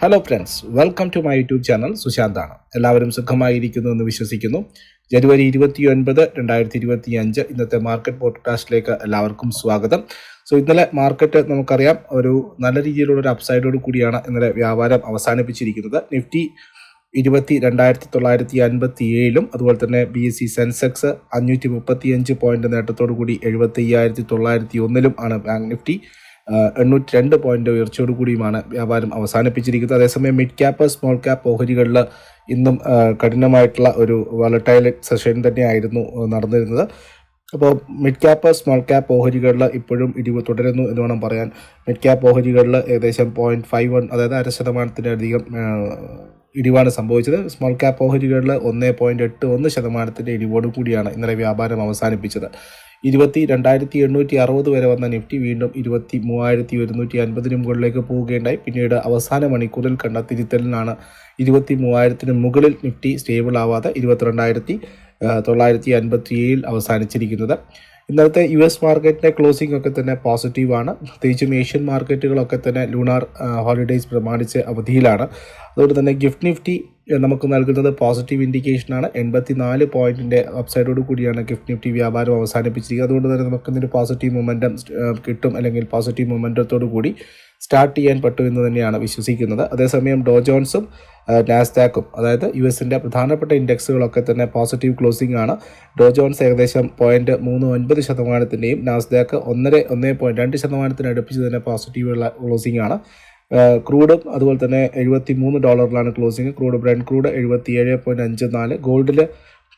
Hello friends welcome to my YouTube channel സുശാന്താണ് എല്ലാവരും സുഖമായിരിക്കുന്നു എന്ന് വിശ്വസിക്കുന്നു. ജനുവരി ഇരുപത്തി ഒൻപത് രണ്ടായിരത്തി ഇരുപത്തി അഞ്ച് ഇന്നത്തെ മാർക്കറ്റ് പോഡ്കാസ്റ്റിലേക്ക് എല്ലാവർക്കും സ്വാഗതം. സോ ഇന്നലെ മാർക്കറ്റ് നമുക്കറിയാം ഒരു നല്ല രീതിയിലുള്ള ഒരു അപ്സൈഡോട് കൂടിയാണ് ഇന്നലെ വ്യാപാരം അവസാനിപ്പിച്ചിരിക്കുന്നത്. നിഫ്റ്റി ഇരുപത്തി രണ്ടായിരത്തി തൊള്ളായിരത്തി അൻപത്തി ഏഴിലും അതുപോലെ തന്നെ ബി എസ് സി സെൻസെക്സ് അഞ്ഞൂറ്റി മുപ്പത്തി അഞ്ച് പോയിന്റ് നേട്ടത്തോടു കൂടി എഴുപത്തി അയ്യായിരത്തി തൊള്ളായിരത്തി ഒന്നിലും ആണ് ബാങ്ക് നിഫ്റ്റി എണ്ണൂറ്റി രണ്ട് പോയിന്റ് ഉയർച്ചയോടു കൂടിയുമാണ് വ്യാപാരം അവസാനിപ്പിച്ചിരിക്കുന്നത്. അതേസമയം മിഡ് ക്യാപ്പ് സ്മോൾ ക്യാപ്പ് ഓഹരികളിൽ ഇന്നും കഠിനമായിട്ടുള്ള ഒരു വളട്ടൈൽ സെഷൻ തന്നെയായിരുന്നു നടന്നിരുന്നത്. അപ്പോൾ മിഡ് ക്യാപ്പ് സ്മോൾ ക്യാപ്പ് ഓഹരികളിൽ ഇപ്പോഴും ഇടിവ് തുടരുന്നു എന്ന് വേണം പറയാൻ. മിഡ് ക്യാപ്പ് ഓഹരികളിൽ ഏകദേശം പോയിന്റ് ഫൈവ് വൺ അതായത് അര ശതമാനത്തിലധികം ആ, ഇടിവാണ് സംഭവിച്ചത്. സ്മോൾ ക്യാപ്പ് ഓഹരികളിൽ ഒന്ന് പോയിന്റ് എട്ട് ഒന്ന് ശതമാനത്തിന്റെ ഇടിവോട് കൂടിയാണ് ഇന്നലെ വ്യാപാരം അവസാനിപ്പിച്ചത്. ഇരുപത്തി രണ്ടായിരത്തി എണ്ണൂറ്റി അറുപത് വരെ വന്ന നിഫ്റ്റി വീണ്ടും ഇരുപത്തി മൂവായിരത്തി ഒരുന്നൂറ്റി അൻപതിന് മുകളിലേക്ക് പോവുകയുണ്ടായി. പിന്നീട് അവസാന മണിക്കൂറിൽ കണ്ട തിരുത്തലിനാണ് ഇരുപത്തി മൂവായിരത്തിന് മുകളിൽ നിഫ്റ്റി സ്റ്റേബിൾ ആവാതെ ഇരുപത്തിരണ്ടായിരത്തി തൊള്ളായിരത്തി അൻപത്തി ഏഴിൽ അവസാനിച്ചിരിക്കുന്നത്. ഇന്നലത്തെ യു എസ് മാർക്കറ്റിന്റെ ക്ലോസിംഗ് ഒക്കെ തന്നെ പോസിറ്റീവാണ് പ്രത്യേകിച്ചും ഏഷ്യൻ മാർക്കറ്റുകളൊക്കെ തന്നെ ലൂണാർ ഹോളിഡേയ്സ് പ്രമാണിച്ച് അവധിയിലാണ്. അതുകൊണ്ട് തന്നെ ഗിഫ്റ്റ് നിഫ്റ്റി നമുക്ക് നൽകുന്നത് പോസിറ്റീവ് ഇൻഡിക്കേഷനാണ് എൺപത്തി നാല് പോയിന്റിന്റെ അപ്സൈഡോട് കൂടിയാണ് ഗിഫ്റ്റ് നിഫ്റ്റി വ്യാപാരം അവസാനിപ്പിച്ചിരിക്കുന്നത്. അതുകൊണ്ട് തന്നെ നമുക്ക് ഇതിന്റെ പോസിറ്റീവ് മൊമെന്റം കിട്ടും അല്ലെങ്കിൽ പോസിറ്റീവ് മൊമെന്റത്തോടു കൂടി. സ്റ്റാർട്ട് ചെയ്യാൻ പറ്റും എന്ന് തന്നെയാണ് വിശ്വസിക്കുന്നത്. അതേസമയം ഡോ ജോൺസും നാസ്ഡാക്കും അതായത് യു എസിന്റെ പ്രധാനപ്പെട്ട ഇൻഡെക്സുകളൊക്കെ തന്നെ പോസിറ്റീവ് ക്ലോസിംഗ് ആണ്. ഡോ ജോൺസ് ഏകദേശം പോയിന്റ് മൂന്ന് ഒൻപത് ശതമാനത്തിന്റെയും നാസ്ഡാക്ക് ഒന്നര ഒന്ന് പോയിന്റ് രണ്ട് ശതമാനത്തിന് അടുപ്പിച്ച് തന്നെ പോസിറ്റീവ് ക്ലോസിംഗ് ആണ്. ക്രൂഡും അതുപോലെ തന്നെ എഴുപത്തി മൂന്ന് ഡോളറിലാണ് ക്ലോസിംഗ് ക്രൂഡ് ബ്രെൻഡ് ക്രൂഡ് എഴുപത്തി ഏഴ് പോയിന്റ് അഞ്ച് നാല് ഗോൾഡിൽ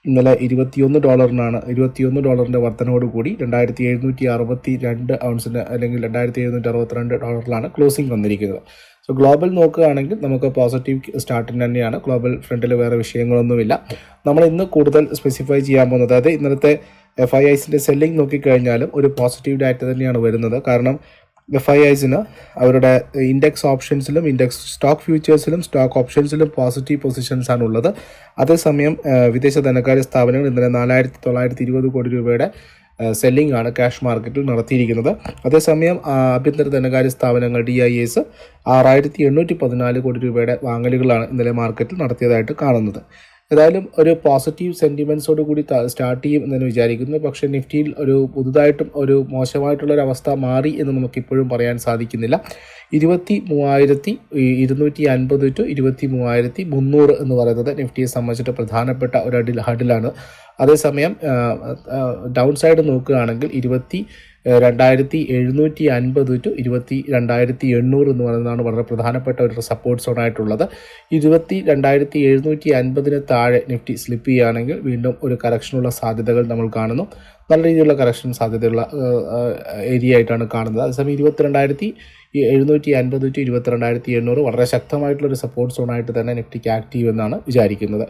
ഇന്നലെ ഇരുപത്തിയൊന്ന് ഡോളറിനാണ് ഇരുപത്തിയൊന്ന് ഡോളറിന്റെ വർധനയോട് കൂടി രണ്ടായിരത്തി എഴുന്നൂറ്റി അറുപത്തി രണ്ട് ഔൺസിന് അല്ലെങ്കിൽ രണ്ടായിരത്തി എഴുന്നൂറ്റി അറുപത്തിരണ്ട് ഡോളറിലാണ് ക്ലോസിംഗ് വന്നിരിക്കുന്നത്. സോ ഗ്ലോബൽ നോക്കുകയാണെങ്കിൽ നമുക്ക് പോസിറ്റീവ് സ്റ്റാർട്ടിന് തന്നെയാണ്. ഗ്ലോബൽ ഫ്രണ്ടിൽ വേറെ വിഷയങ്ങളൊന്നുമില്ല. നമ്മൾ ഇന്ന് കൂടുതൽ സ്പെസിഫൈ ചെയ്യാൻ പോകുന്നത് അതായത് ഇന്നലത്തെ എഫ് ഐ ഐസിന്റെ സെല്ലിംഗ് നോക്കിക്കഴിഞ്ഞാലും ഒരു പോസിറ്റീവ് ഡാറ്റ തന്നെയാണ് വരുന്നത്. കാരണം എഫ് ഐ ഐസിന് അവരുടെ ഇൻഡെക്സ് ഓപ്ഷൻസിലും ഇൻഡെക്സ് സ്റ്റോക്ക് ഫ്യൂച്ചേഴ്സിലും സ്റ്റോക്ക് ഓപ്ഷൻസിലും പോസിറ്റീവ് പൊസിഷൻസ് ആണ് ഉള്ളത് അതേസമയം വിദേശ ധനകാര്യ സ്ഥാപനങ്ങൾ ഇന്നലെ നാലായിരത്തി തൊള്ളായിരത്തി ഇരുപത് കോടി രൂപയുടെ സെല്ലിംഗ് ആണ് ക്യാഷ് മാർക്കറ്റിൽ നടത്തിയിരിക്കുന്നത്. അതേസമയം ആഭ്യന്തര ധനകാര്യ സ്ഥാപനങ്ങൾ ഡി ഐ എസ് ആറായിരത്തി എണ്ണൂറ്റി പതിനാല് കോടി രൂപയുടെ വാങ്ങലുകളാണ് ഇന്നലെ മാർക്കറ്റിൽ നടത്തിയതായിട്ട് കാണുന്നത്. ഏതായാലും ഒരു പോസിറ്റീവ് സെന്റിമെൻസോട് കൂടി സ്റ്റാർട്ട് ചെയ്യും എന്ന് വിചാരിക്കുന്നു. പക്ഷേ നിഫ്റ്റിയിൽ ഒരു പുതുതായിട്ടും ഒരു മോശമായിട്ടുള്ള ഒരു അവസ്ഥ മാറി എന്ന് നമുക്കിപ്പോഴും പറയാൻ സാധിക്കുന്നില്ല. ഇരുപത്തി മൂവായിരത്തി ഇരുന്നൂറ്റി അൻപത് ടു ഇരുപത്തി മൂവായിരത്തി മുന്നൂറ് എന്ന് പറയുന്നത് നിഫ്റ്റിയെ സംബന്ധിച്ചിട്ട് പ്രധാനപ്പെട്ട ഒരു അടിൽ ഹഡിലാണ്. അതേസമയം ഡൗൺ സൈഡ് നോക്കുകയാണെങ്കിൽ ഇരുപത്തി രണ്ടായിരത്തി എഴുന്നൂറ്റി അൻപത് ടു ഇരുപത്തി രണ്ടായിരത്തി എണ്ണൂറ് എന്ന് പറയുന്നതാണ് വളരെ പ്രധാനപ്പെട്ട ഒരു സപ്പോർട്ട് സോൺ ആയിട്ടുള്ളത്. ഇരുപത്തി രണ്ടായിരത്തി എഴുന്നൂറ്റി അൻപതിന് താഴെ നിഫ്റ്റി സ്ലിപ്പ് ചെയ്യുകയാണെങ്കിൽ വീണ്ടും ഒരു കറക്ഷനുള്ള സാധ്യതകൾ നമ്മൾ കാണുന്നു. നല്ല രീതിയിലുള്ള കറക്ഷൻ സാധ്യതയുള്ള ഏരിയ ആയിട്ടാണ് കാണുന്നത്. അതേസമയം ഇരുപത്തിരണ്ടായിരത്തി എഴുന്നൂറ്റി അൻപത് ടു ഇരുപത്തിരണ്ടായിരത്തി എണ്ണൂറ് വളരെ ശക്തമായിട്ടുള്ള ഒരു സപ്പോർട്ട് സോണായിട്ട് തന്നെ നിഫ്റ്റിക്ക് ആക്റ്റീവ് എന്നാണ് വിചാരിക്കുന്നത്.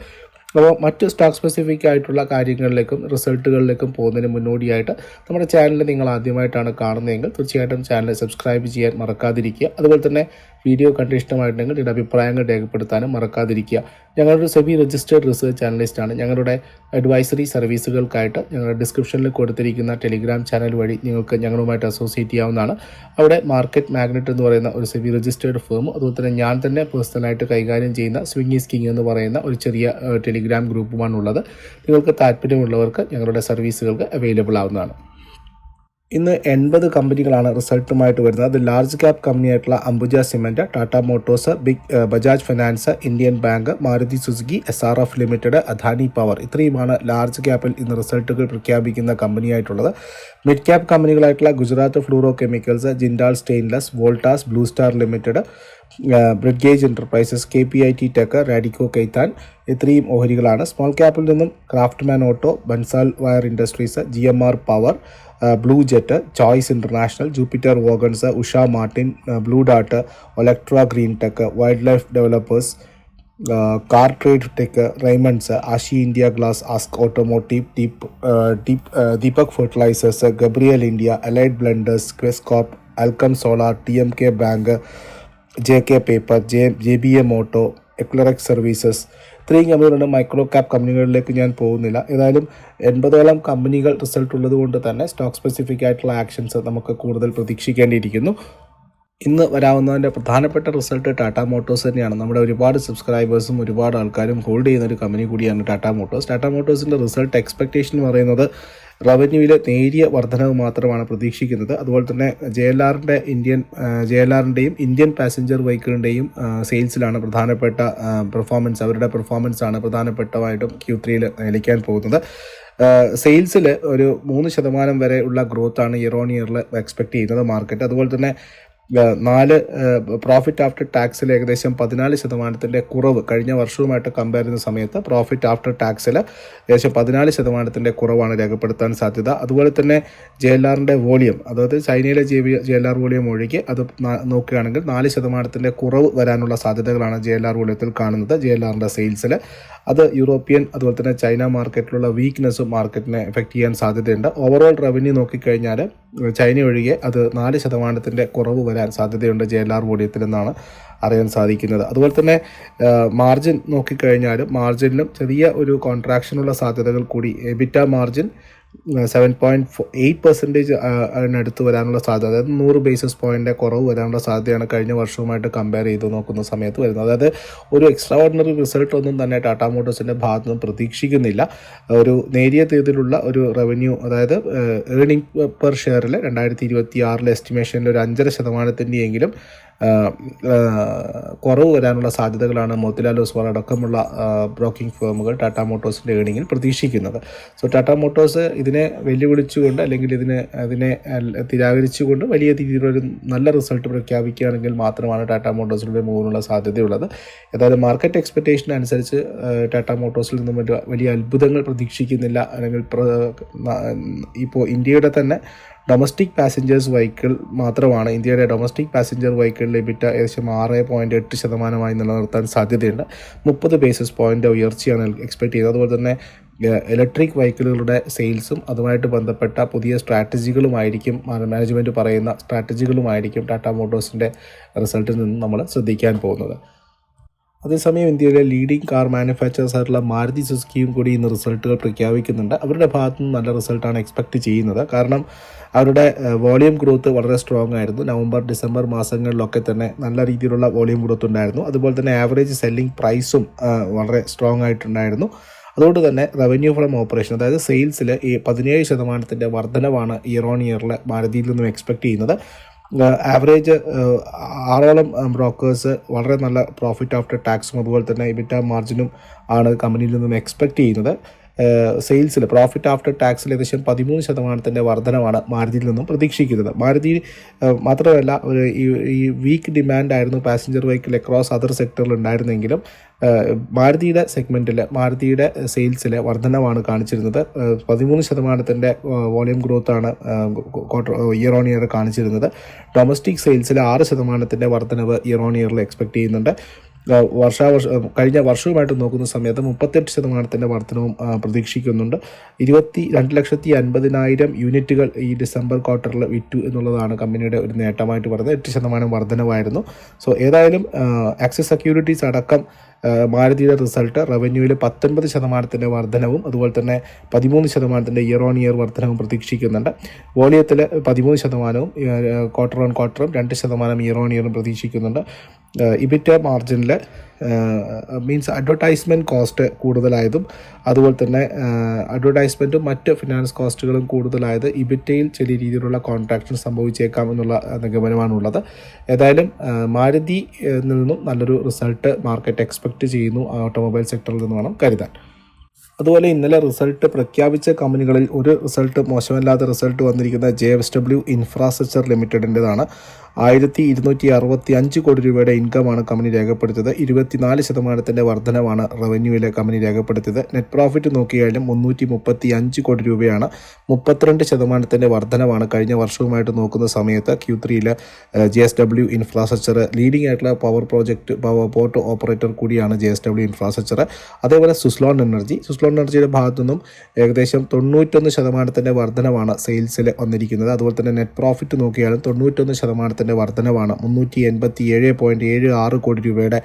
അപ്പോൾ മറ്റ് സ്റ്റോക്ക് സ്പെസിഫിക് ആയിട്ടുള്ള കാര്യങ്ങളിലേക്കും റിസൾട്ടുകളിലേക്കും പോകുന്നതിന് മുന്നോടിയായിട്ട് നമ്മുടെ ചാനൽ നിങ്ങൾ ആദ്യമായിട്ടാണ് കാണുന്നതെങ്കിൽ തീർച്ചയായിട്ടും ചാനൽ സബ്സ്ക്രൈബ് ചെയ്യാൻ മറക്കാതിരിക്കുക. അതുപോലെ തന്നെ വീഡിയോ കണ്ട് ഇഷ്ടമായിട്ടുണ്ടെങ്കിൽ നിങ്ങളുടെ അഭിപ്രായങ്ങൾ രേഖപ്പെടുത്താനും മറക്കാതിരിക്കുക. ഞങ്ങളൊരു സെബി രജിസ്റ്റേഡ് റിസർച്ച് അനലിസ്റ്റാണ് ഞങ്ങളുടെ അഡ്വൈസറി സർവീസുകൾക്കായിട്ട് ഞങ്ങളുടെ ഡിസ്ക്രിപ്ഷനിൽ കൊടുത്തിരിക്കുന്ന ടെലിഗ്രാം ചാനൽ വഴി നിങ്ങൾക്ക് ഞങ്ങളുമായിട്ട് അസോസിയേറ്റ് ചെയ്യാവുന്നതാണ്. അവിടെ മാർക്കറ്റ് മാഗ്നറ്റ് എന്ന് പറയുന്ന ഒരു സെബി രജിസ്റ്റേഡ് ഫേം അതുപോലെ തന്നെ ഞാൻ തന്നെ പേഴ്സണലായിട്ട് കൈകാര്യം ചെയ്യുന്ന സ്വിംഗീസ് സ്കിങ് എന്ന് പറയുന്ന ഒരു ചെറിയ ടെലിഗ്രാം ഗ്രൂപ്പുമാണുള്ളത് നിങ്ങൾക്ക് താല്പര്യമുള്ളവർക്ക് ഞങ്ങളുടെ സർവീസുകൾക്ക് അവൈലബിൾ ആവുന്നതാണ്. ഇന്ന് എൺപത് കമ്പനികളാണ് റിസൾട്ടുമായിട്ട് വരുന്നത്. അത് large cap കമ്പനിയായിട്ടുള്ള Ambuja Cement Tata Motors big Bajaj Finance Indian Bank Maruti Suzuki S R F Limited Adani Power. ഇത്രയുമാണ് ലാർജ് ക്യാപ്പിൽ ഇന്ന് റിസൾട്ടുകൾ പ്രഖ്യാപിക്കുന്ന കമ്പനിയായിട്ടുള്ളത്. Mid cap കമ്പനികളായിട്ടുള്ള Gujarat Fluoro Chemicals Jindal Stainless Voltas Blue Star Limited Brigade Enterprises K P I T Tech Radico Khaitan ഇത്രയും ഓഹരികളാണ്. Small ക്യാപ്പിൽ നിന്നും Craftsman Auto Bansal Wire Industries G M R Power Blue Jet Choice International Jupiter Wagons Usha Martin Blue dot Olectra Green Tech Wild Life Developers Car Trade Tech Raymonds Asahi India Glass ASK Automotive Deep Deep Deepak Fertilisers Gabriel India Allied Blenders Quess Corp Alkem Solar T M K Bank J K Paper J J B M Auto Eclerx Services. ഇത്രയും കമ്പനികളുണ്ട്. Micro cap കമ്പനികളിലേക്ക് ഞാൻ പോകുന്നില്ല. ഏതായാലും എൺപതോളം കമ്പനികൾ result ഉള്ളത് കൊണ്ട് തന്നെ സ്റ്റോക്ക് സ്പെസിഫിക് ആയിട്ടുള്ള ആക്ഷൻസ് നമുക്ക് കൂടുതൽ പ്രതീക്ഷിക്കേണ്ടിയിരിക്കുന്നു. ഇന്ന് വരാവുന്നതിന്റെ പ്രധാനപ്പെട്ട റിസൾട്ട് ടാറ്റ മോട്ടോഴ്സ് തന്നെയാണ്. നമ്മുടെ ഒരുപാട് സബ്സ്ക്രൈബേഴ്സും ഒരുപാട് ആൾക്കാരും ഹോൾഡ് ചെയ്യുന്ന ഒരു കമ്പനി കൂടിയാണ് ടാറ്റ മോട്ടോഴ്സ്. ടാറ്റ മോട്ടോഴ്സിന്റെ റിസൾട്ട് എക്സ്പെക്റ്റേഷൻ എന്ന് പറയുന്നത് റവന്യൂവിലെ നേരിയ വർധനവ് മാത്രമാണ് പ്രതീക്ഷിക്കുന്നത്. അതുപോലെ തന്നെ ജെ എൽ ആറിന്റെ ഇന്ത്യൻ ജെ എൽ ആറിന്റെയും ഇന്ത്യൻ പാസഞ്ചർ വെഹിക്കിളിന്റെയും സെയിൽസിലാണ് പ്രധാനപ്പെട്ട പെർഫോമൻസ് അവരുടെ പെർഫോമൻസ് ആണ് പ്രധാനപ്പെട്ടതായിട്ടും ക്യൂ ത്രീയിൽ നിലയ്ക്കാൻ പോകുന്നത്. സെയിൽസിൽ ഒരു മൂന്ന് ശതമാനം വരെ ഉള്ള ഗ്രോത്താണ് ഇയർ ഓൺ ഇയറിൽ എക്സ്പെക്ട് ചെയ്യുന്നത് മാർക്കറ്റ് അതുപോലെ തന്നെ നാല് പ്രോഫിറ്റ് ആഫ്റ്റർ ടാക്സിൽ ഏകദേശം പതിനാല് ശതമാനത്തിന്റെ കുറവ് കഴിഞ്ഞ വർഷവുമായിട്ട് കമ്പയർ ചെയ്യുന്ന സമയത്ത് പ്രോഫിറ്റ് ആഫ്റ്റർ ടാക്സിൽ ഏകദേശം പതിനാല് ശതമാനത്തിന്റെ കുറവാണ് രേഖപ്പെടുത്താൻ സാധ്യത. അതുപോലെ തന്നെ ജെ എൽ ആറിന്റെ വോളിയം അതായത് ചൈനയിലെ J J L R volume ഒഴികെ അത് നോക്കുകയാണെങ്കിൽ നാല് ശതമാനത്തിന്റെ കുറവ് വരാനുള്ള സാധ്യതകളാണ് ജെ എൽ ആർ വോളിയത്തിൽ കാണുന്നത് ജെ എൽ ആറിന്റെ സെയിൽസിൽ അത് യൂറോപ്യൻ അതുപോലെ തന്നെ ചൈന മാർക്കറ്റിലുള്ള വീക്ക്നെസ് മാർക്കറ്റിനെ എഫക്റ്റ് ചെയ്യാൻ സാധ്യതയുണ്ട്. ഓവറോൾ റവന്യൂ നോക്കിക്കഴിഞ്ഞാൽ ചൈന ഒഴികെ അത് നാല് ശതമാനത്തിന്റെ കുറവ് വരാൻ സാധ്യതയുണ്ട് ജെ എൽ ആർ വോളിയത്തിൽ അറിയാൻ സാധിക്കുന്നത്. അതുപോലെ തന്നെ മാർജിൻ നോക്കിക്കഴിഞ്ഞാൽ മാർജിനിലും ചെറിയ ഒരു കോൺട്രാക്ഷനുള്ള സാധ്യതകൾ കൂടി EBITA margin seven point eight percentage അതിനടുത്ത് വരാനുള്ള സാധ്യത. അതായത് നൂറ് ബേസിസ് പോയിന്റ് കുറവ് വരാനുള്ള സാധ്യതയാണ് കഴിഞ്ഞ വർഷവുമായിട്ട് കമ്പയർ ചെയ്ത് നോക്കുന്ന സമയത്ത് വരുന്നത്. അതായത് ഒരു എക്സ്ട്രാ ഓർഡിനറി റിസൾട്ട് ഒന്നും തന്നെ ടാറ്റ മോട്ടോഴ്സിന്റെ ഭാഗത്തു നിന്ന് പ്രതീക്ഷിക്കുന്നില്ല. ഒരു നേരിയ തോതിലുള്ള ഒരു റവന്യൂ അതായത് ഏണിംഗ് പെർ ഷെയറിൽ രണ്ടായിരത്തി ഇരുപത്തി ആറിലെ എസ്റ്റിമേഷനിൽ ഒരു അഞ്ചര ശതമാനത്തിന്റെയെങ്കിലും കുറവ് വരാനുള്ള സാധ്യതകളാണ് മോത്തിലാൽ ഒസ്വാൾ അടക്കമുള്ള ബ്രോക്കിംഗ് ഫേമുകൾ ടാറ്റ മോട്ടോഴ്സിന്റെ ഏണിങ്ങിൽ പ്രതീക്ഷിക്കുന്നത്. സോ ടാറ്റ മോട്ടോഴ്സ് ഇതിനെ വെല്ലുവിളിച്ചുകൊണ്ട് അല്ലെങ്കിൽ ഇതിനെ അതിനെ തിരാകരിച്ചുകൊണ്ട് വലിയ രീതിയിലൊരു നല്ല റിസൾട്ട് പ്രഖ്യാപിക്കുകയാണെങ്കിൽ മാത്രമാണ് ടാറ്റ മോട്ടോഴ്സിലൂടെ മൂവിനുള്ള സാധ്യതയുള്ളത്. ഏതായാലും മാർക്കറ്റ് എക്സ്പെക്റ്റേഷൻ അനുസരിച്ച് ടാറ്റ മോട്ടോഴ്സിൽ നിന്നും വലിയ അത്ഭുതങ്ങൾ പ്രതീക്ഷിക്കുന്നില്ല. അല്ലെങ്കിൽ ഇപ്പോൾ ഇന്ത്യയുടെ തന്നെ ഡൊമസ്റ്റിക് പാസഞ്ചേഴ്സ് വെഹിക്കിൾ മാത്രമാണ് ഇന്ത്യയുടെ ഡൊമസ്റ്റിക് പാസഞ്ചർ വെഹിക്കിളിൽ ബിറ്റ ഏകദേശം ആറ് പോയിന്റ് എട്ട് ശതമാനമായി നിലനിർത്താൻ സാധ്യതയുണ്ട്. മുപ്പത് ബേസിസ് പോയിന്റ് ഉയർച്ചയാണ് എക്സ്പെക്ട് ചെയ്യുന്നത്. അതുപോലെ തന്നെ ഇലക്ട്രിക് വെഹിക്കിളുകളുടെ സെയിൽസും അതുമായിട്ട് ബന്ധപ്പെട്ട പുതിയ സ്ട്രാറ്റജികളുമായിരിക്കും മാനേജ്മെന്റ് പറയുന്ന സ്ട്രാറ്റജികളുമായിരിക്കും ടാറ്റ മോട്ടോഴ്സിന്റെ റിസൾട്ടിൽ നിന്ന് നമ്മൾ ശ്രദ്ധിക്കാൻ പോകുന്നത്. അതേസമയം ഇന്ത്യയിലെ ലീഡിംഗ് കാർ മാനുഫാക്ചറേഴ്സ് ആയിട്ടുള്ള മാരുതി സുസുക്കിയും കൂടി ഇന്ന് റിസൾട്ടുകൾ പ്രഖ്യാപിക്കുന്നുണ്ട്. അവരുടെ ഭാഗത്തു നിന്ന് നല്ല റിസൾട്ടാണ് എക്സ്പെക്ട് ചെയ്യുന്നത്. കാരണം അവരുടെ വോളിയം ഗ്രോത്ത് വളരെ സ്ട്രോങ് ആയിരുന്നു. നവംബർ ഡിസംബർ മാസങ്ങളിലൊക്കെ തന്നെ നല്ല രീതിയിലുള്ള വോളിയം ഗ്രോത്ത് ഉണ്ടായിരുന്നു. അതുപോലെ തന്നെ ആവറേജ് സെല്ലിംഗ് പ്രൈസും വളരെ സ്ട്രോങ് ആയിട്ടുണ്ടായിരുന്നു. അതുകൊണ്ട് തന്നെ റവന്യൂ ഫ്രം ഓപ്പറേഷൻ അതായത് സെയിൽസിൽ ഈ പതിനേഴ് ശതമാനത്തിന്റെ വർധനവാണ് ഇയർ ഓൺ ഇയറിൽ ഭാരതിയിൽ നിന്നും എക്സ്പെക്ട് ചെയ്യുന്നത്. ആവറേജ് ആറോളം ബ്രോക്കേഴ്സ് വളരെ നല്ല പ്രോഫിറ്റ് ആഫ്റ്റർ ടാക്സും അതുപോലെ തന്നെ ഇബിറ്റ മാർജിനും ആണ് കമ്പനിയിൽ നിന്നും എക്സ്പെക്ട് ചെയ്യുന്നത്. സെയിൽസിൽ പ്രോഫിറ്റ് ആഫ്റ്റർ ടാക്സിൽ ഏകദേശം പതിമൂന്ന് ശതമാനത്തിന്റെ വർധനമാണ് മാരുതിയിൽ നിന്നും പ്രതീക്ഷിക്കുന്നത്. മാരുതി മാത്രമല്ല ഒരു ഈ വീക്ക് ഡിമാൻഡ് ആയിരുന്നു പാസഞ്ചർ വെഹിക്കിൾ അക്രോസ് അതർ സെക്ടറിൽ ഉണ്ടായിരുന്നെങ്കിലും മാരുതിയുടെ സെഗ്മെന്റിൽ മാരുതിയുടെ സെയിൽസിലെ വർധനമാണ് കാണിച്ചിരുന്നത്. പതിമൂന്ന് ശതമാനത്തിന്റെ വോളിയം ഗ്രോത്താണ് ക്വാർട്ടർ ഇയർ ഓൺ ഇയർ കാണിച്ചിരുന്നത്. ഡൊമസ്റ്റിക് സെയിൽസിൽ ആറ് ശതമാനത്തിന്റെ വർധനവ് ഇയർ ഓൺ ഇയറിൽ എക്സ്പെക്ട് ചെയ്യുന്നുണ്ട്. വർഷാവർഷ കഴിഞ്ഞ വർഷവുമായിട്ട് നോക്കുന്ന സമയത്ത് മുപ്പത്തെട്ട് ശതമാനത്തിന്റെ വർധനവും പ്രതീക്ഷിക്കുന്നുണ്ട്. ഇരുപത്തി രണ്ട് ലക്ഷത്തി അൻപതിനായിരം യൂണിറ്റുകൾ ഈ ഡിസംബർ ക്വാർട്ടറിൽ വിറ്റു എന്നുള്ളതാണ് കമ്പനിയുടെ ഒരു നേട്ടമായിട്ട് പറയുന്നത്. എട്ട് ശതമാനം വർധനവായിരുന്നു. സോ ഏതായാലും ആക്സിസ് സെക്യൂരിറ്റീസ് അടക്കം മാരുതിയുടെ റിസൾട്ട് റവന്യൂവിൽ പത്തൊൻപത് ശതമാനത്തിന്റെ വർധനവും അതുപോലെ തന്നെ പതിമൂന്ന് ശതമാനത്തിന്റെ ഇയർ ഓൺ ഇയർ വർധനവും പ്രതീക്ഷിക്കുന്നുണ്ട്. വോളിയത്തിൽ പതിമൂന്ന് ശതമാനവും ക്വാർട്ടർ ഓൺ ക്വാർട്ടറും രണ്ട് ശതമാനം ഇയർ ഓൺ ഇയറും പ്രതീക്ഷിക്കുന്നുണ്ട്. ഇബിറ്റ മാർജിനിൽ മീൻസ് അഡ്വർടൈസ്മെന്റ് കോസ്റ്റ് കൂടുതലായതും അതുപോലെ തന്നെ അഡ്വർടൈസ്മെന്റും മറ്റ് ഫിനാൻസ് കോസ്റ്റുകളും കൂടുതലായത് ഇബിറ്റയിൽ ചെറിയ രീതിയിലുള്ള കോൺട്രാക്ഷൻ സംഭവിച്ചേക്കാം എന്നുള്ള നിഗമനമാണുള്ളത്. ഏതായാലും മാരുതി നിന്നും നല്ലൊരു റിസൾട്ട് മാർക്കറ്റ് എക്സ്പെക്റ്റ് ചെയ്യുന്നു ഓട്ടോമൊബൈൽ സെക്ടറിൽ നിന്ന് വേണം കരുതാൻ. അതുപോലെ ഇന്നലെ റിസൾട്ട് പ്രഖ്യാപിച്ച കമ്പനികളിൽ ഒരു റിസൾട്ട് മോശമല്ലാത്ത റിസൾട്ട് വന്നിരിക്കുന്ന ജെ എസ് ഡബ്ല്യു ഇൻഫ്രാസ്ട്രക്ചർ ലിമിറ്റഡിന്റെതാണ് ആയിരത്തി ഇരുന്നൂറ്റി അറുപത്തി അഞ്ച് കോടി രൂപയുടെ ഇൻകമാണ് കമ്പനി രേഖപ്പെടുത്തിയത്. ഇരുപത്തിനാല് ശതമാനത്തിന്റെ വർധനവാണ് റവന്യൂവിലെ കമ്പനി രേഖപ്പെടുത്തിയത്. നെറ്റ് പ്രോഫിറ്റ് നോക്കിയാലും മുന്നൂറ്റി മുപ്പത്തി അഞ്ച് കോടി രൂപയാണ്. മുപ്പത്തിരണ്ട് ശതമാനത്തിന്റെ വർധനവാണ് കഴിഞ്ഞ വർഷവുമായിട്ട് നോക്കുന്ന സമയത്ത് ക്യൂ ത്രീയിൽ J S W infrastructure leading ആയിട്ടുള്ള power project power port operator കൂടിയാണ് ജെ എസ് ഡബ്ല്യു ഇൻഫ്രാസ്ട്രക്ചർ അതേപോലെ സുസ്ലോൺ എനർജി. സുസ്ലോൺ എനർജിയുടെ ഭാഗത്തു നിന്നും ഏകദേശം തൊണ്ണൂറ്റൊന്ന് ശതമാനത്തിന്റെ വർധനവാണ് സെയിൽസിൽ വന്നിരിക്കുന്നത്. അതുപോലെ തന്നെ നെറ്റ് പ്രോഫിറ്റ് നോക്കിയാലും തൊണ്ണൂറ്റൊന്ന് ശതമാനത്തിന്റെ വർധനവാണ്. മുന്നൂറ്റി എൺപത്തി ഏഴ് പോയിന്റ് ഏഴ് ആറ് കോടി രൂപയുടെ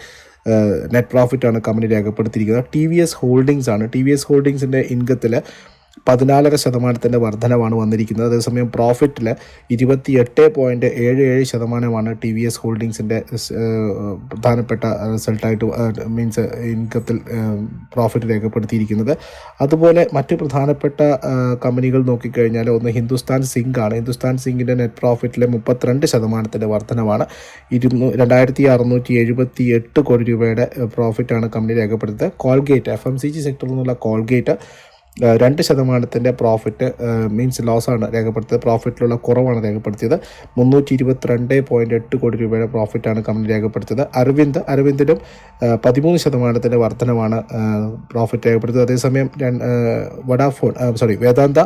നെറ്റ് പ്രോഫിറ്റാണ് കമ്പനി രേഖപ്പെടുത്തിയിരിക്കുന്നത്. ടി വി എസ് ഹോൾഡിങ്സ് ആണ്. ടി വി എസ് ഹോൾഡിങ്സിന്റെ ഇൻകത്തിൽ പതിനാലര ശതമാനത്തിന്റെ വർധനവാണ് വന്നിരിക്കുന്നത്. അതേസമയം പ്രോഫിറ്റിൽ ഇരുപത്തി എട്ട് പോയിന്റ് ഏഴ് ഏഴ് ശതമാനമാണ് ടി വി എസ് ഹോൾഡിങ്സിന്റെ പ്രധാനപ്പെട്ട റിസൾട്ടായിട്ട് മീൻസ് ഇൻകത്തിൽ പ്രോഫിറ്റ് രേഖപ്പെടുത്തിയിരിക്കുന്നത്. അതുപോലെ മറ്റ് പ്രധാനപ്പെട്ട കമ്പനികൾ നോക്കിക്കഴിഞ്ഞാൽ ഒന്ന് ഹിന്ദുസ്ഥാൻ സിങ്ക് ആണ്. ഹിന്ദുസ്ഥാൻ സിങ്കിന്റെ നെറ്റ് പ്രോഫിറ്റിലെ മുപ്പത്തിരണ്ട് ശതമാനത്തിന്റെ വർധനമാണ് ഇരുന്നൂ രണ്ടായിരത്തി അറുന്നൂറ്റി എഴുപത്തി എട്ട് കോടി രൂപയുടെ പ്രോഫിറ്റാണ് കമ്പനി രേഖപ്പെടുത്തിയത് Colgate F M C G സെക്ടറിൽ നിന്നുള്ള കോൾഗേറ്റ് രണ്ട് ശതമാനത്തിന്റെ പ്രോഫിറ്റ് മീൻസ് ലോസാണ് രേഖപ്പെടുത്തിയത്. പ്രോഫിറ്റിലുള്ള കുറവാണ് രേഖപ്പെടുത്തിയത്. മുന്നൂറ്റി ഇരുപത്തിരണ്ട് പോയിന്റ് എട്ട് കോടി രൂപയുടെ പ്രോഫിറ്റാണ് കമ്പനി രേഖപ്പെടുത്തിയത്. അരവിന്ദ് അരവിന്ദിനും പതിമൂന്ന് ശതമാനത്തിന്റെ വർധനമാണ് പ്രോഫിറ്റ് രേഖപ്പെടുത്തിയത്. അതേസമയം വഡാഫോൺ സോറി വേദാന്ത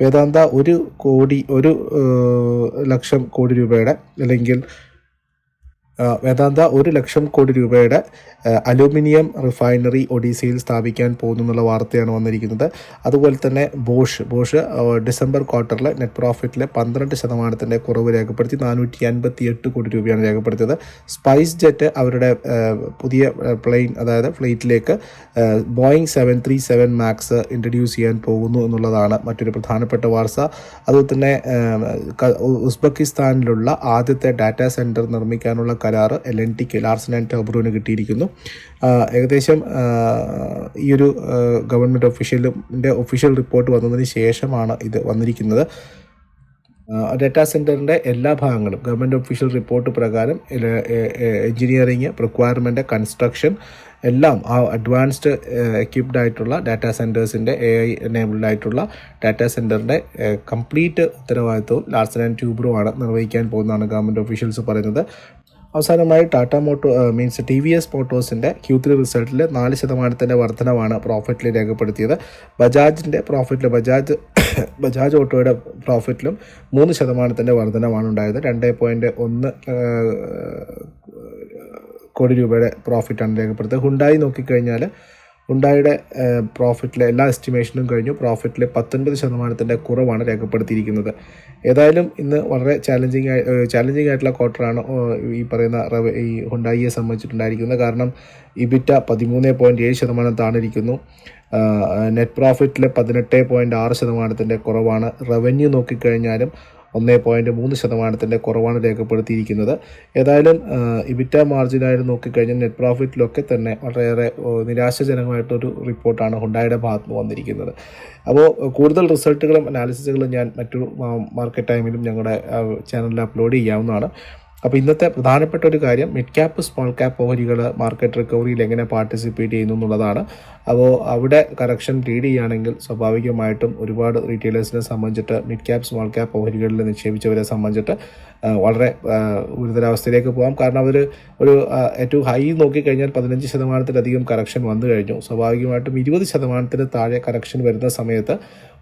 വേദാന്ത ഒരു കോടി ഒരു ലക്ഷം കോടി രൂപയുടെ അല്ലെങ്കിൽ വേദാന്ത ഒരു ലക്ഷം കോടി രൂപയുടെ അലുമിനിയം റിഫൈനറി ഒഡീസയിൽ സ്ഥാപിക്കാൻ പോകുന്നു എന്നുള്ള വാർത്തയാണ് വന്നിരിക്കുന്നത്. അതുപോലെ തന്നെ ബോഷ് ബോഷ് ഡിസംബർ ക്വാർട്ടറിലെ നെറ്റ് പ്രോഫിറ്റിലെ പന്ത്രണ്ട് ശതമാനത്തിന്റെ കുറവ് രേഖപ്പെടുത്തി നാനൂറ്റി അൻപത്തി എട്ട് കോടി രൂപയാണ് രേഖപ്പെടുത്തിയത്. സ്പൈസ് ജെറ്റ് അവരുടെ പുതിയ പ്ലെയിൻ അതായത് ഫ്ലൈറ്റിലേക്ക് Boeing seven three seven max introduce ചെയ്യാൻ പോകുന്നു എന്നുള്ളതാണ് മറ്റൊരു പ്രധാനപ്പെട്ട വാർത്ത. അതുപോലെ തന്നെ ഉസ്ബെക്കിസ്ഥാനിലുള്ള ആദ്യത്തെ ഡാറ്റാ സെന്റർ നിർമ്മിക്കാനുള്ള കരാർ എൽ എൻ ടിക്ക് ലാർസൻ ആൻഡ് ടോബ്രൂവിന് കിട്ടിയിരിക്കുന്നു. ഏകദേശം ഈ ഒരു ഗവൺമെന്റ് ഒഫീഷ്യലിന്റെ ഒഫീഷ്യൽ റിപ്പോർട്ട് വന്നതിന് ശേഷമാണ് ഇത് വന്നിരിക്കുന്നത്. ഡാറ്റാ സെന്ററിന്റെ എല്ലാ ഭാഗങ്ങളും ഗവൺമെന്റ് ഒഫീഷ്യൽ റിപ്പോർട്ട് പ്രകാരം എഞ്ചിനീയറിങ് റിക്വയർമെന്റ് കൺസ്ട്രക്ഷൻ എല്ലാം ആ അഡ്വാൻസ്ഡ് എക്യുപ്ഡ് ആയിട്ടുള്ള ഡാറ്റാ സെന്റേഴ്സിന്റെ എ ഐ എനേബിൾഡ് ആയിട്ടുള്ള ഡാറ്റാ സെന്ററിന്റെ കംപ്ലീറ്റ് ഉത്തരവാദിത്വവും ലാർസൻ ആൻഡ് ട്യൂബറുമാണ് നിർവഹിക്കാൻ പോകുന്നതാണ് ഗവൺമെന്റ് ഒഫീഷ്യൽസ് പറയുന്നത്. അവസാനമായി Tata motor means T V S മോട്ടോഴ്സിന്റെ Q three റിസൾട്ടിൽ നാല് ശതമാനത്തിന്റെ വർധനവാണ് പ്രോഫിറ്റിൽ രേഖപ്പെടുത്തിയത്. ബജാജിന്റെ പ്രോഫിറ്റിൽ ബജാജ് ബജാജ് ഓട്ടോയുടെ പ്രോഫിറ്റിലും മൂന്ന് ശതമാനത്തിന്റെ വർധനമാണ് ഉണ്ടായത്. രണ്ട് പോയിന്റ് ഒന്ന് കോടി രൂപയുടെ പ്രോഫിറ്റാണ് രേഖപ്പെടുത്തിയത്. ഹുണ്ടായി നോക്കിക്കഴിഞ്ഞാൽ ഹുണ്ടായുടെ പ്രോഫിറ്റിലെ എല്ലാ എസ്റ്റിമേഷനും കഴിഞ്ഞു. പ്രോഫിറ്റിലെ പത്തൊൻപത് ശതമാനത്തിന്റെ കുറവാണ് രേഖപ്പെടുത്തിയിരിക്കുന്നത്. ഏതായാലും ഇന്ന് വളരെ ചാലഞ്ചിങ് ആയി ചാലഞ്ചിങ് ആയിട്ടുള്ള ക്വാർട്ടറാണ് ഈ പറയുന്ന ഈ ഹുണ്ടായിയെ സംബന്ധിച്ചിട്ടുണ്ടായിരിക്കുന്നത്. കാരണം ഇബിറ്റ പതിമൂന്ന് പോയിന്റ് ഏഴ് ശതമാനം താണിരിക്കുന്നു നെറ്റ് പ്രോഫിറ്റിലെ പതിനെട്ട് പോയിന്റ് ആറ് ശതമാനത്തിന്റെ കുറവാണ്. റവന്യൂ നോക്കിക്കഴിഞ്ഞാലും ഒന്ന് പോയിന്റ് മൂന്ന് ശതമാനത്തിന്റെ കുറവാണ് രേഖപ്പെടുത്തിയിരിക്കുന്നത്. ഏതായാലും ഇബിറ്റ മാർജിനായിട്ട് നോക്കിക്കഴിഞ്ഞാൽ നെറ്റ് പ്രോഫിറ്റിലൊക്കെ തന്നെ വളരെയേറെ നിരാശാജനകമായിട്ടൊരു റിപ്പോർട്ടാണ് ഹുണ്ടായുടെ ഭാഗത്ത് നിന്ന് വന്നിരിക്കുന്നത്. അപ്പോൾ കൂടുതൽ റിസൾട്ടുകളും അനാലിസിസുകളും ഞാൻ മറ്റു മാർക്കറ്റ് ടൈമിലും ഞങ്ങളുടെ ചാനലിൽ അപ്ലോഡ് ചെയ്യാവുന്നതാണ്. അപ്പോൾ ഇന്നത്തെ പ്രധാനപ്പെട്ട ഒരു കാര്യം മിഡ് ക്യാപ്പ് സ്മോൾ ക്യാപ്പ് ഓഹരികൾ മാർക്കറ്റ് റിക്കവറിയിൽ എങ്ങനെ പാർട്ടിസിപ്പേറ്റ് ചെയ്യുന്നു എന്നുള്ളതാണ്. അപ്പോൾ അവിടെ കറക്ഷൻ ലീഡ് ചെയ്യുകയാണെങ്കിൽ സ്വാഭാവികമായിട്ടും ഒരുപാട് റീറ്റെയിലേഴ്സിനെ സംബന്ധിച്ചിട്ട് മിഡ് ക്യാപ്പ് സ്മോൾ ക്യാപ്പ് ഓഹരികളിൽ നിക്ഷേപിച്ചവരെ സംബന്ധിച്ചിട്ട് വളരെ ഗുരുതരാവസ്ഥയിലേക്ക് പോകാം. കാരണം അവർ ഒരു ഏറ്റവും ഹൈ നോക്കിക്കഴിഞ്ഞാൽ പതിനഞ്ച് ശതമാനത്തിലധികം കറക്ഷൻ വന്നു കഴിഞ്ഞു. സ്വാഭാവികമായിട്ടും ഇരുപത് ശതമാനത്തിന് താഴെ കറക്ഷൻ വരുന്ന സമയത്ത്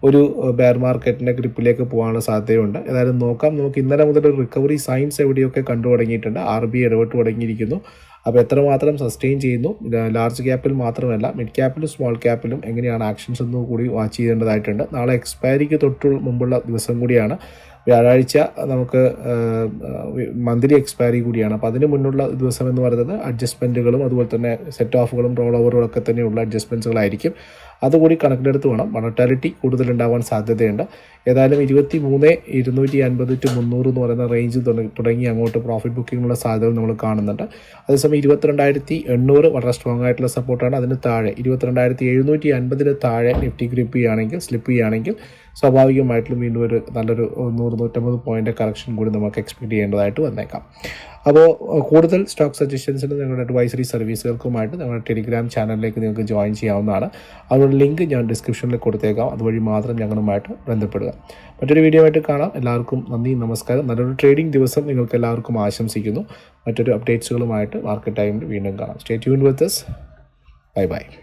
ഒരു ബെയർ മാർക്കറ്റിന്റെ ഗ്രിപ്പിലേക്ക് പോകാനുള്ള സാധ്യതയുണ്ട്. ഏതായാലും നോക്കാം. നമുക്ക് ഇന്നലെ മുതൽ റിക്കവറി സയൻസ് എവിടെയൊക്കെ കണ്ടു തുടങ്ങിയിട്ടുണ്ട്. ആർ ബി ഇടപെട്ട് തുടങ്ങിയിരിക്കുന്നു. അപ്പോൾ എത്രമാത്രം സസ്റ്റെയിൻ ചെയ്യുന്നു? ലാർജ് ക്യാപ്പിൽ മാത്രമല്ല മിഡ് ക്യാപ്പിലും സ്മോൾ ക്യാപ്പിലും എങ്ങനെയാണ് ആക്ഷൻസ് എന്ന് കൂടി വാച്ച് ചെയ്യേണ്ടതായിട്ടുണ്ട്. നാളെ എക്സ്പയറിക്ക് തൊട്ട് മുമ്പുള്ള ദിവസം കൂടിയാണ്. വ്യാഴാഴ്ച നമുക്ക് മന്ത്ലി എക്സ്പയറി കൂടിയാണ്. അപ്പോൾ അതിന് മുന്നുള്ള ദിവസം എന്ന് പറയുന്നത് അഡ്ജസ്റ്റ്മെന്റുകളും അതുപോലെ തന്നെ സെറ്റ് ഓഫുകളും റോൾ ഓവറുകളൊക്കെ തന്നെയുള്ള അഡ്ജസ്റ്റ്മെന്റ്സുകളായിരിക്കും അതുകൂടി കണക്കിലെടുത്ത് വേണം മൊണറ്റാലിറ്റി കൂടുതലുണ്ടാവാൻ സാധ്യതയുണ്ട്. ഏതായാലും ഇരുപത്തി മൂന്ന് ഇരുന്നൂറ്റി അൻപത് ടു മുന്നൂറ് എന്ന് പറയുന്ന റേഞ്ച് തുടങ്ങി അങ്ങോട്ട് പ്രോഫിറ്റ് ബുക്കിങ്ങിനുള്ള സാധ്യതകൾ നമ്മൾ കാണുന്നുണ്ട്. അതേസമയം ഇരുപത്തിരണ്ടായിരത്തി എണ്ണൂറ് വളരെ സ്ട്രോങ് ആയിട്ടുള്ള സപ്പോർട്ടാണ് അതിന് താഴെ ഇരുപത്തിരണ്ടായിരത്തി എഴുന്നൂറ്റി അൻപതിന് താഴെ നിഫ്റ്റി ഗ്രിപ്പ് ചെയ്യുകയാണെങ്കിൽ സ്ലിപ്പ് ചെയ്യുകയാണെങ്കിൽ സ്വാഭാവികമായിട്ടും വീണ്ടും ഒരു നല്ലൊരു നൂറ് നൂറ്റമ്പത് പോയിന്റ് കറക്ഷൻ കൂടി നമുക്ക് എക്സ്പെക്ട് ചെയ്യേണ്ടതായിട്ട് വന്നേക്കാം. അപ്പോൾ കൂടുതൽ സ്റ്റോക്ക് സജഷൻസിന് നിങ്ങളുടെ അഡ്വൈസറി സർവീസുകൾക്കുമായിട്ട് നിങ്ങളുടെ ടെലിഗ്രാം ചാനലിലേക്ക് നിങ്ങൾക്ക് ജോയിൻ ചെയ്യാവുന്നതാണ്. അതിനുള്ള ലിങ്ക് ഞാൻ ഡിസ്ക്രിപ്ഷനിൽ കൊടുത്തേക്കാം. അതുവഴി മാത്രം ഞങ്ങളുമായിട്ട് ബന്ധപ്പെടുക. മറ്റൊരു വീഡിയോ ആയിട്ട് കാണാം. എല്ലാവർക്കും നന്ദി നമസ്കാരം. നല്ലൊരു ട്രേഡിംഗ് ദിവസം നിങ്ങൾക്ക് എല്ലാവർക്കും ആശംസിക്കുന്നു. മറ്റൊരു അപ്ഡേറ്റ്സുകളുമായിട്ട് മാർക്കറ്റ് ടൈമിൽ വീണ്ടും കാണാം. Stay tune with bye bye